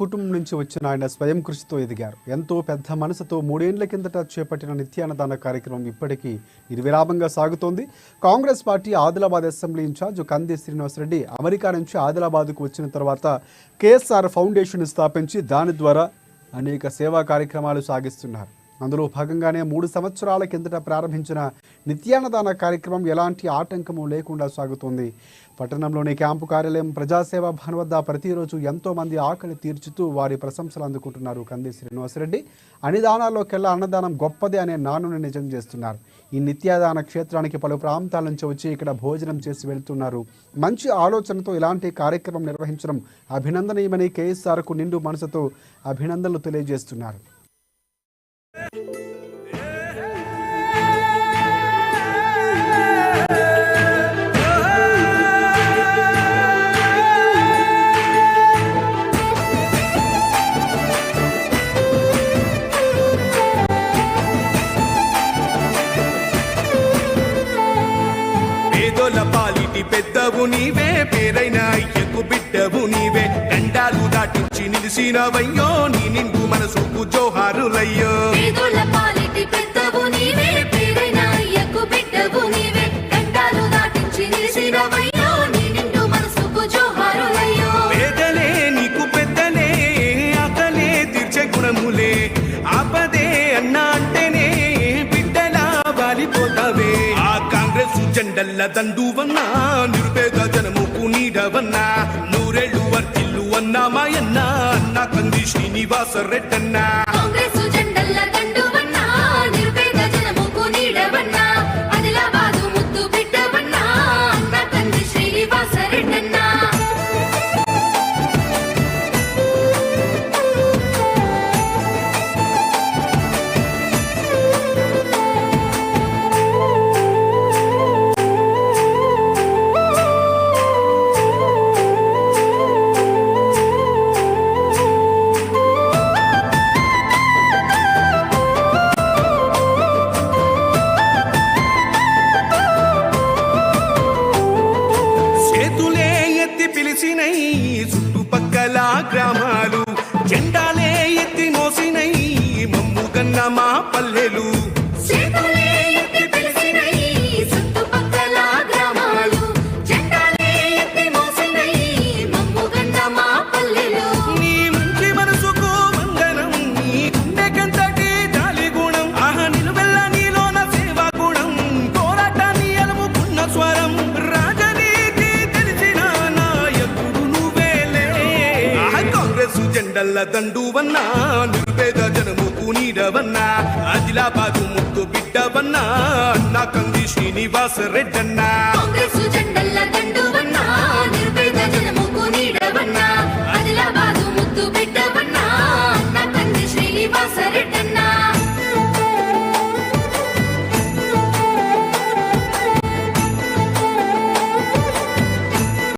కుటుంబం నుంచి వచ్చిన ఆయన స్వయం కృషితో ఎదిగారు. ఎంతో పెద్ద మనసుతో మూడేండ్ల కిందట చేపట్టిన నిత్యాన్నదాన కార్యక్రమం ఇప్పటికీ నిర్విరామంగా సాగుతోంది. Congress party Adilabad assembly incharge Kandi Srinivasareddy America నుంచి ఆదిలాబాద్కు వచ్చిన తర్వాత కేఎస్ఆర్ ఫౌండేషన్ స్థాపించి దాని ద్వారా అనేక సేవా కార్యక్రమాలు సాగిస్తున్నారు. అందులో భాగంగానే మూడు సంవత్సరాల కిందట ప్రారంభించిన నిత్యాన్నదాన కార్యక్రమం ఎలాంటి ఆటంకము లేకుండా సాగుతోంది. పట్టణంలోని క్యాంపు కార్యాలయం ప్రజాసేవ భవన్ వద్ద ప్రతిరోజు ఎంతో మంది ఆకలి తీర్చుతూ వారి ప్రశంసలు అందుకుంటున్నారు కంది శ్రీనివాసరెడ్డి. అన్నదానాల్లోకెల్లా అన్నదానం గొప్పదే అనే నానుని నిజం చేస్తున్నారు. ఈ నిత్యాదాన క్షేత్రానికి పలు ప్రాంతాల నుంచి వచ్చి ఇక్కడ భోజనం చేసి వెళ్తున్నారు. మంచి ఆలోచనతో ఇలాంటి కార్యక్రమం నిర్వహించడం అభినందనీయమని కేఎస్ఆర్కు నిండు మనసుతో అభినందనలు తెలియజేస్తున్నారు. పాలిటి పెద్దవు నీవే పేరైన అయ్యకు బిడ్డవు నీవే. గండాలు దాటించి నిలిసినవయ్యో నీ నిండు మనసుకు జోహారులయ్యో. పేదలే నీకు పెద్దలే ఆకలే తీర్చే గుణములే. ఆపదే అన్నా అంటేనే బిడ్డలా వాలిపోతావే ఆ కాంగ్రెస్ జెండల్ల దండువన్నా నిరుపేద జనముకు నీడవన్నా నూరేళ్ళు వర్తిల్లు అన్నా మాయన్నా అన్నా కంది శ్రీనివాస రెడ్డన్నా. చుట్టుపక్కల గ్రామాలు జెండాలే ఎత్తి మోసినై మమ్ముగన్న మా పల్లెలు. కాంగ్రెస్ జెండల్ల దండువన్నా నిరుపేద జనముకు నీడవన్నా ఆదిలాబాదు ముద్దు బిడ్డవన్నా అన్నా కంది శ్రీనివాస రెడ్డన్నా. కాంగ్రెస్